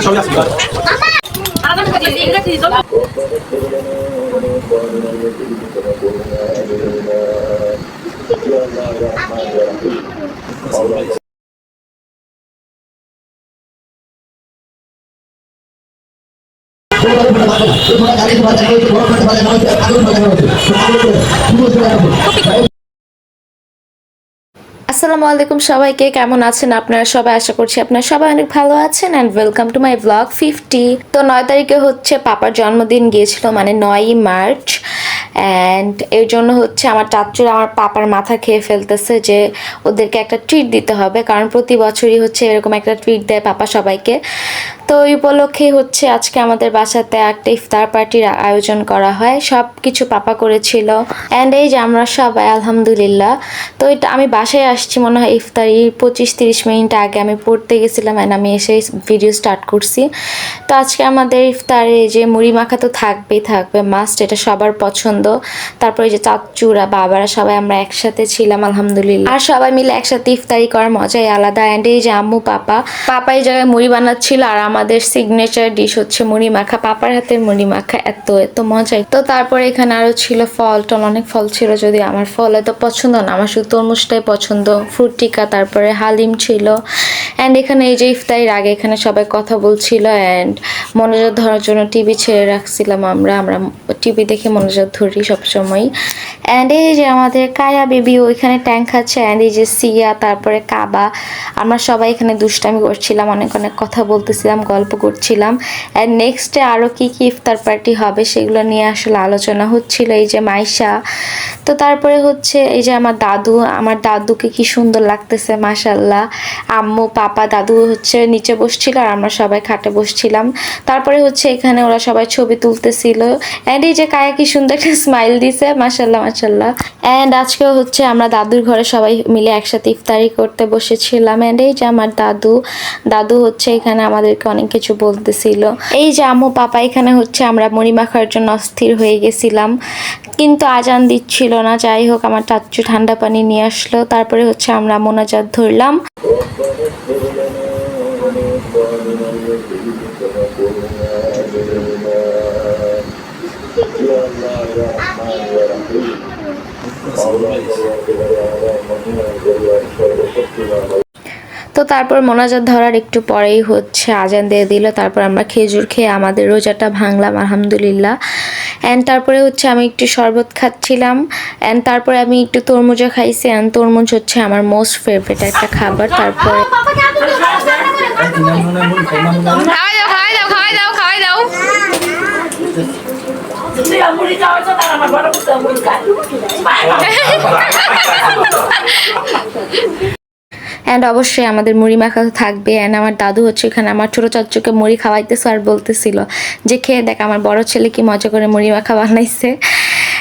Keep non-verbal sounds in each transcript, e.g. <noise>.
정리했습니다. 나가는 거지. 이거 뒤져. 커피 আসসালামু আলাইকুম সবাইকে, কেমন আছেন আপনারা সবাই? আশা করছি আপনারা সবাই অনেক ভালো আছেন and welcome to my blog fifty তো নয় তারিখে হচ্ছে পাপার জন্মদিন গিয়েছিল মানে নয়ই মার্চ। অ্যান্ড এর জন্য হচ্ছে আমার চাচুরা আমার পাপার মাথা খেয়ে ফেলতেছে যে ওদেরকে একটা ট্রিট দিতে হবে, কারণ প্রতি বছরই হচ্ছে এরকম একটা ট্রিট দেয় পাপা সবাইকে। তো ওই উপলক্ষে হচ্ছে আজকে আমাদের বাসাতে একটা ইফতার পার্টির আয়োজন করা হয়। সব কিছু পাপা করেছিল। অ্যান্ড এই যে আমরা সবাই, আলহামদুলিল্লাহ। তো এটা আমি বাসায় আসছি, মনে হয় ইফতারি পঁচিশ তিরিশ মিনিট আগে আমি পড়তে গেছিলাম অ্যান্ড আমি এসে ভিডিও স্টার্ট করছি। তো আজকে আমাদের ইফতারে যে মুড়ি মাখা তো থাকবেই, থাকবে মাস্ট এটা সবার পছন্দ। তারপরে যে চাচুরা বাবারা সবাই আমরা একসাথে ছিলাম, আলহামদুলিল্লাহ। আর সবাই মিলে একসাথে ইফতারি করার মজাই আলাদা। অ্যান্ড এই যে আম্মু, পাপা পাপা এই জায়গায় মুড়ি বানাচ্ছিল আর আমাদের সিগনেচার ডিশ হচ্ছে মুড়ি মাখা পাপার হাতের মুড়ি মাখা এত এত মজাই তো তারপরে এখানে আরও ছিল ফল, টল, অনেক ফল ছিল যদি আমার ফল এত পছন্দ না। আমার শুধু তরমুজটাই পছন্দ। ফ্রুট টিকা, তারপরে হালিম ছিল। অ্যান্ড এখানে এই যে ইফতারির আগে এখানে সবাই কথা বলছিল অ্যান্ড মনোযোগ ধরার জন্য টিভি ছেড়ে রাখছিলাম আমরা। আমরা টিভি দেখে মনোযোগ ধরি সবসময়। অ্যান্ড এই যে আমাদের কায়া বেবি ওইখানে ট্যাঙ্ক খাচ্ছে। অ্যান্ড এই যে সিয়া, তারপরে কাবা। আমরা সবাই এখানে দুষ্টামি করছিলাম, অনেক অনেক কথা বলতেছিলাম। গল্প করছিলাম। অ্যান্ড নেক্সটে আরও কী কী ইফতার পার্টি হবে সেগুলো নিয়ে আসলে আলোচনা হচ্ছিল। এই যে মাইশা, তো তারপরে হচ্ছে এই যে আমার দাদু, আমার দাদুকে কি সুন্দর লাগতেছে মাশাল্লাহ আম্মু, পাপা, দাদু হচ্ছে নিচে বসছিল আর আমরা সবাই খাটে বসছিলাম। তারপরে হচ্ছে এখানে ওরা সবাই ছবি তুলতেছিল। অ্যান্ড এই যে কায়া কি সুন্দর একটা স্মাইল দিছে মাশাল্লাহ মাশাল্লাহ অ্যান্ড আজকেও হচ্ছে আমরা দাদুর ঘরে সবাই মিলে একসাথে ইফতারি করতে বসেছিলাম। অ্যান্ড এই যে আমার দাদু দাদু হচ্ছে এখানে আমাদেরকে অনেক কিছু বলতেছিল। এই যে আম্মু, পাপা, এখানে হচ্ছে আমরা মুড়ি মাখার জন্য অস্থির হয়ে গেছিলাম। কিন্তু আজান দিচ্ছিল না, যাই হোক, আমার চাচ্চু ঠান্ডা পানি নিয়ে আসলো। তারপরে হচ্ছে আমরা মোনাজাত ধরলাম। তো তারপর মোনাজাত ধরার একটু পরেই হচ্ছে আজান দিয়ে দিল। তারপর আমরা খেজুর খেয়ে আমাদের রোজাটা ভাঙলাম আলহামদুলিল্লাহ। অ্যান্ড তারপরে হচ্ছে আমি একটু শরবত খাচ্ছিলাম। অ্যান্ড তারপরে আমি একটু তরমুজও খাইছি। অ্যান্ড তরমুজ হচ্ছে আমার মোস্ট ফেভারিট একটা খাবার। তারপরে খাওয়াই <laughs> দাও <laughs> <laughs> অ্যান্ড অবশ্যই আমাদের মুড়ি মাখা থাকবে অ্যান্ড আমার দাদু হচ্ছে এখানে আমার ছোটো চাচুকে মুড়ি খাওয়াইতেছে, আর বলতেছিল যে, খেয়ে দেখ, আমার বড় ছেলে কি মজা করে মুড়ি মাখা বানাইছে?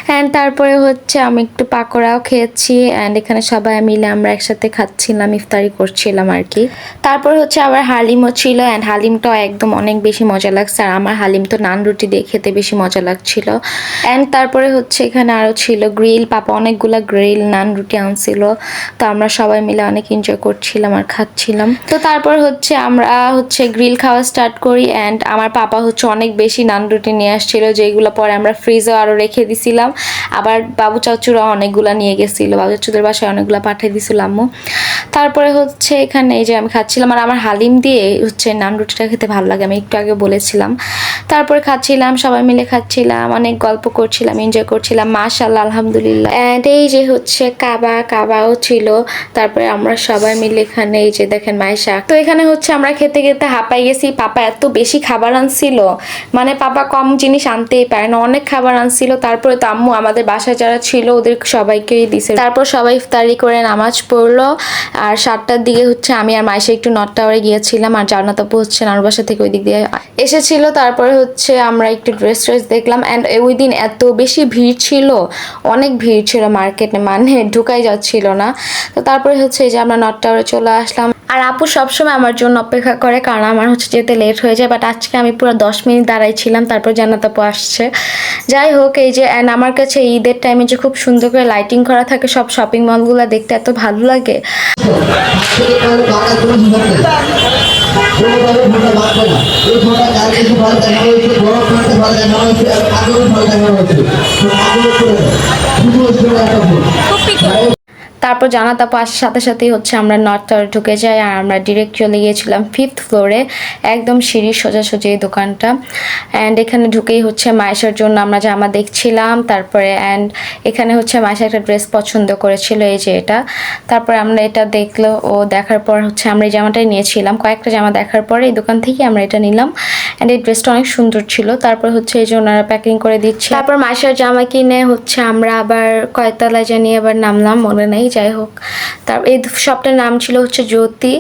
অ্যান্ড তারপরে হচ্ছে আমি একটু পাকোড়াও খেয়েছি অ্যান্ড এখানে সবাই মিলে আমরা একসাথে খাচ্ছিলাম, ইফতারি করছিলাম আর কি তারপর হচ্ছে আবার হালিমও ছিল অ্যান্ড হালিমটাও একদম অনেক বেশি মজা লাগছে আর আমার হালিম তো নান রুটি দিয়ে খেতে বেশি মজা লাগছিল। অ্যান্ড তারপরে হচ্ছে এখানে আরও ছিল গ্রিল, পাপা অনেকগুলো গ্রিল, নান রুটি আনছিল। তো আমরা সবাই মিলে অনেক এনজয় করছিলাম আর খাচ্ছিলাম। তো তারপর হচ্ছে আমরা হচ্ছে গ্রিল খাওয়া স্টার্ট করি অ্যান্ড আমার পাপা হচ্ছে অনেক বেশি নান রুটি নিয়ে আসছিল, যেগুলো পরে আমরা ফ্রিজেও আরও রেখে দিছিলাম। আবার বাবু চাচুরা অনেকগুলা নিয়ে গেছিল, বাবু চাচুদের বাসায় অনেকগুলা পাঠিয়ে দিছিল আম্মু। তারপরে হচ্ছে এখানে এই যে আমি খাচ্ছিলাম, আর আমার হালিম দিয়ে হচ্ছে নান রুটিটা খেতে ভালো লাগে, আমি একটু আগে বলেছিলাম। তারপরে খাচ্ছিলাম, সবাই মিলে খাচ্ছিলাম, অনেক গল্প করছিলাম এনজয় করছিলাম মাশাল্লাহ আলহামদুলিল্লাহ। অ্যান্ড এই যে হচ্ছে কাবা, কাবাও ছিল, তারপরে আমরা সবাই মিলে এখানে এই যে দেখেন মাইশা তো এখানে হচ্ছে আমরা খেতে খেতে হাঁপাই গেছি, পাপা এত বেশি খাবার আনছিল মানে পাপা কম জিনিস আনতেই পারে না, অনেক খাবার আনছিল, তারপরে তো আম্মু আমাদের বাসায় যারা ছিল, ওদের সবাইকেই দিছে। তারপর সবাই ইফতারি করে নামাজ পড়ল, আর সাতটার দিকে হচ্ছে আমি আর মাইশা একটু নট টাওয়ারে গিয়েছিলাম, আর জান্নাত আপু হচ্ছে নানুর বাসা থেকে ওই দিক দিয়ে এসেছিল, তারপরে হচ্ছে আমরা একটু ড্রেস ট্রেস দেখলাম অ্যান্ড ওই দিন এত বেশি ভিড় ছিল, অনেক ভিড় ছিল মার্কেটে মানে ঢুকাই যাচ্ছিল না। তো তারপরে হচ্ছে যে আমরা নট টাওয়ারে চলে আসলাম। আর আপু সবসময় আমার জন্য অপেক্ষা করে, কারণ আমার হচ্ছে যেতে লেট হয়ে যায় বাট আজকে আমি পুরো দশ মিনিট দাঁড়াইছিলাম তারপর জান্নাত আপু আসছে। যাই হোক, এই যে অ্যান্ড আমার কাছে ঈদের টাইমে যে খুব সুন্দর করে লাইটিং করা থাকে, সব শপিং মলগুলো দেখতে এত ভালো লাগে। কোনোভাবে ফোনটা লাগবে না এই ফোনটা যার কিছু ভালো দেখানো হয়েছে, বড় ফোনটা আগেও ভালো দেখানো হয়েছে। আগেও করে তারপর জানাত আপু, আসার সাথে সাথেই হচ্ছে আমরা নর্থ টাওয়ারে ঢুকে যাই আর আমরা ডিরেক্ট চলে গিয়েছিলাম ফিফথ ফ্লোরে একদম সিঁড়ি সোজাসুজি এই দোকানটা। অ্যান্ড এখানে ঢুকেই হচ্ছে মায়েশার জন্য আমরা জামা দেখছিলাম, তারপরে অ্যান্ড এখানে হচ্ছে মায়েশা একটা ড্রেস পছন্দ করেছিল, এই যে এটা। তারপরে আমরা এটা দেখল, ও দেখার পর হচ্ছে আমরা এই জামাটাই নিয়েছিলাম। কয়েকটা জামা দেখার পরে এই দোকান থেকে আমরা এটা নিলাম। অ্যান্ড এই ড্রেসটা অনেক সুন্দর ছিল। তারপর হচ্ছে এই যে ওনারা প্যাকিং করে দিচ্ছে। তারপর মায়েশার জামা কিনে হচ্ছে আমরা আবার কয়তলায় জানি আবার নামলাম, মনে নেই, যাই হোক। তার এই শপটার নাম ছিল হচ্ছে জ্যোতি।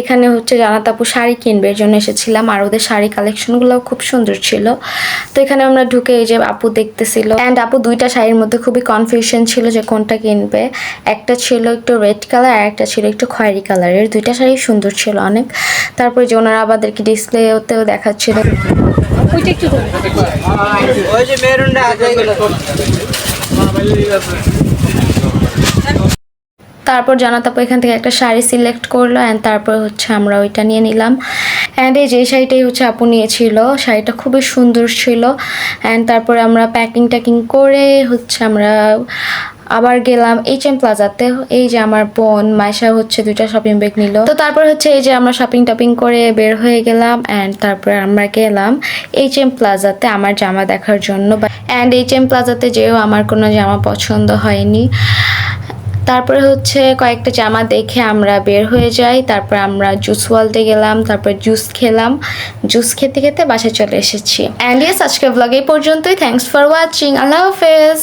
এখানে হচ্ছে জানাত আপু শাড়ি কিনবে এর জন্য এসেছিলাম। আর ওদের শাড়ি কালেকশনগুলো খুব সুন্দর ছিল। তো এখানে আমরা ঢুকে এই যে আপু দেখতেছিল। অ্যান্ড আপু দুইটা শাড়ির মধ্যে খুবই কনফিউশন ছিল যে কোনটা কিনবে। একটা ছিল একটু রেড কালার আর একটা ছিল একটু খয়েরি কালারের দুইটা শাড়ি সুন্দর ছিল অনেক। তারপরে যে ওনারা আমাদেরকে ডিসপ্লেতেও দেখাচ্ছিল। ওই যে মেরুনটা তারপর জানাত আপু এখান থেকে একটা শাড়ি সিলেক্ট করল অ্যান্ড তারপর হচ্ছে আমরা ওইটা নিয়ে নিলাম। অ্যান্ড এই যে শাড়িটাই হচ্ছে আপু নিয়েছিল, শাড়িটা খুবই সুন্দর ছিল। অ্যান্ড তারপরে আমরা প্যাকিং ট্যাকিং করে হচ্ছে আমরা আবার গেলাম এইচ এম প্লাজাতে এই যে আমার বোন মাইশা হচ্ছে দুইটা শপিং ব্যাগ নিল। তো তারপর হচ্ছে এই যে আমরা শপিং টপিং করে বের হয়ে গেলাম অ্যান্ড তারপরে আমরা গেলাম এইচ এম প্লাজাতে আমার জামা দেখার জন্য। অ্যান্ড এইচ এম প্লাজাতে যেও আমার কোনো জামা পছন্দ হয়নি। তারপরে হচ্ছে কয়েকটা জামা দেখে আমরা বের হয়ে যাই। তারপর আমরা জুস ওয়ালতে গেলাম, তারপর জুস খেলাম। জুস খেতে খেতে বাসায় চলে এসেছি। অ্যান্ড ইয়েস আজকে ব্লগ এই পর্যন্তই। থ্যাংকস ফর ওয়াচিং আল্লাহ হাফেজ।